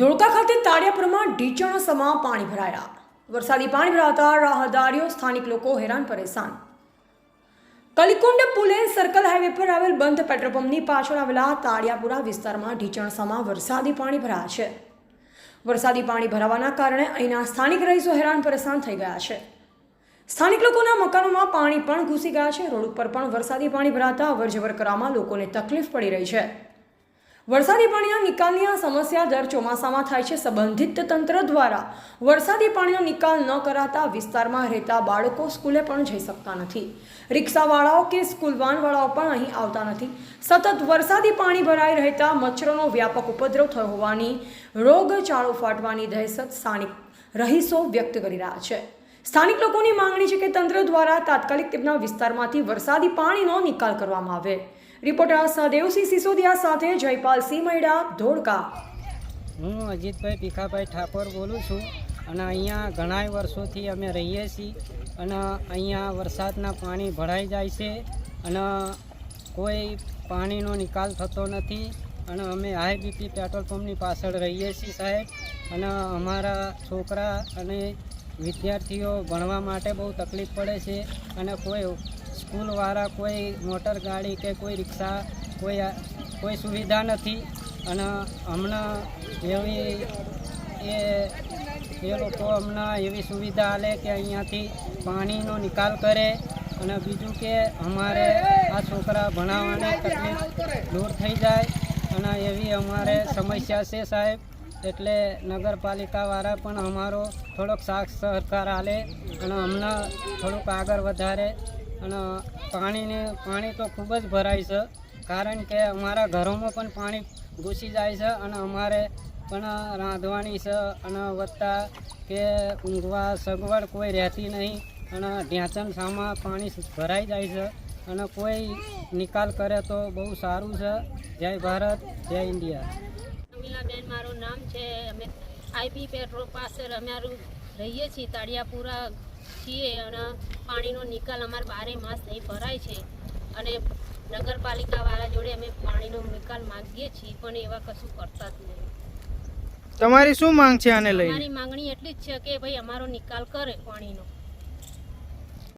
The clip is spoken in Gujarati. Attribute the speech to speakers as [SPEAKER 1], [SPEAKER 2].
[SPEAKER 1] ધોળકા ખાતે તાળિયાપુરમાં ઢીચણ પાણી ભરાયા. વરસાદી પાણી ભરાતા રાહદારીઓ સ્થાનિક લોકો હેરાન પરેશાન. કલિકુંડ પુલે સર્કલ હાઈવે પર આવેલ બંધ પેટ્રોલ પંપની પાછળ આવેલા તાળિયાપુરા વિસ્તારમાં ઢીચણ વરસાદી પાણી ભરાયા છે. વરસાદી પાણી ભરાવાના કારણે અહીંના સ્થાનિક રહીશો હેરાન પરેશાન થઈ ગયા છે. સ્થાનિક લોકોના મકાનોમાં પાણી પણ ઘૂસી ગયા છે. રોડ ઉપર પણ વરસાદી પાણી ભરાતા અવરજવર કરવામાં લોકોને તકલીફ પડી રહી છે. વરસાદી પાણીના નિકાલની આ સમસ્યા દર ચોમાસામાં થાય છે. સંબંધિત તંત્ર દ્વારા વરસાદી પાણીનો નિકાલ ન કરાતા વિસ્તારમાં રહેતા બાળકો સ્કૂલે પણ જઈ શકતા નથી. રિક્ષાવાળાઓ કે સ્કૂલ વાનવાળાઓ પણ અહીં આવતા નથી. સતત વરસાદી પાણી ભરાઈ રહેતા મચ્છરોનો વ્યાપક ઉપદ્રવ થયો હોવાની રોગચાળો ફાટવાની દહેશત સ્થાનિક રહીશો વ્યક્ત કરી રહ્યા છે. સ્થાનિક લોકોની માંગણી છે કે તંત્ર દ્વારા તાત્કાલિક તેમના વિસ્તારમાંથી વરસાદી પાણીનો નિકાલ કરવામાં આવે. રિપોર્ટર સહદેવસિંહ સિસોદિયા સાથે જયપાલસિંહ મૈડા ધોળકા.
[SPEAKER 2] હું અજીતભાઈ ભીખાભાઈ ઠાકોર બોલું છું અને અહીંયા ઘણાય વર્ષોથી અમે રહીએ છીએ અને અહીંયા વરસાદના પાણી ભરાઈ જાય છે અને કોઈ પાણીનો નિકાલ થતો નથી અને અમે આઈબીપી બીપી પેટ્રોલ પંપની પાછળ રહીએ છીએ સાહેબ અને અમારા છોકરા અને વિદ્યાર્થીઓ ભણવા માટે બહુ તકલીફ પડે છે અને કોઈ સ્કૂલવાળા કોઈ મોટર ગાડી કે કોઈ રિક્ષા, કોઈ કોઈ સુવિધા નથી. અને હમણાં એવી, એ એ લોકો હમણાં એવી સુવિધા આલે કે અહીંયાથી પાણીનો નિકાલ કરે. અને બીજું કે અમારે આ છોકરા ભણાવવાની તકલીફ દૂર થઈ જાય. અને એવી અમારે સમસ્યા છે સાહેબ. એટલે નગરપાલિકાવાળા પણ અમારો થોડોક સાથ સહકાર આલે. અને હમણાં થોડુંક આગળ વધારે. અને પાણીને, પાણી તો ખૂબ જ ભરાય છે. કારણ કે અમારા ઘરોમાં પણ પાણી ઘૂસી જાય છે અને અમારે પણ રાંધવાની છે અને વત્તા કે ઊંઘવા સગવડ કોઈ રહેતી નહીં અને ઢ્યાંચન સામા પાણી ભરાઈ જાય છે અને કોઈ નિકાલ કરે તો બહુ સારું છે. જય ભારત, જય ઇન્ડિયા.
[SPEAKER 3] અમીલાબેન મારું નામ છે. અમે આઈપી પેટ્રોલ પાસે અમારું રહીએ છીએ તાળિયાપુરા છીએ. અને પાણીનો નિકાલ અમારે બારે માસ નહીં ભરાય છે. અને નગરપાલિકાવાળા જોડે અમે પાણીનો નિકાલ માંગીએ છીએ પણ એવા કશું કરતા જ નહીં.
[SPEAKER 4] તમારી શું માંગ છે આને લઈ
[SPEAKER 3] અમારી માંગણી એટલી જ છે કે ભાઈ અમારો નિકાલ કરે પાણીનો.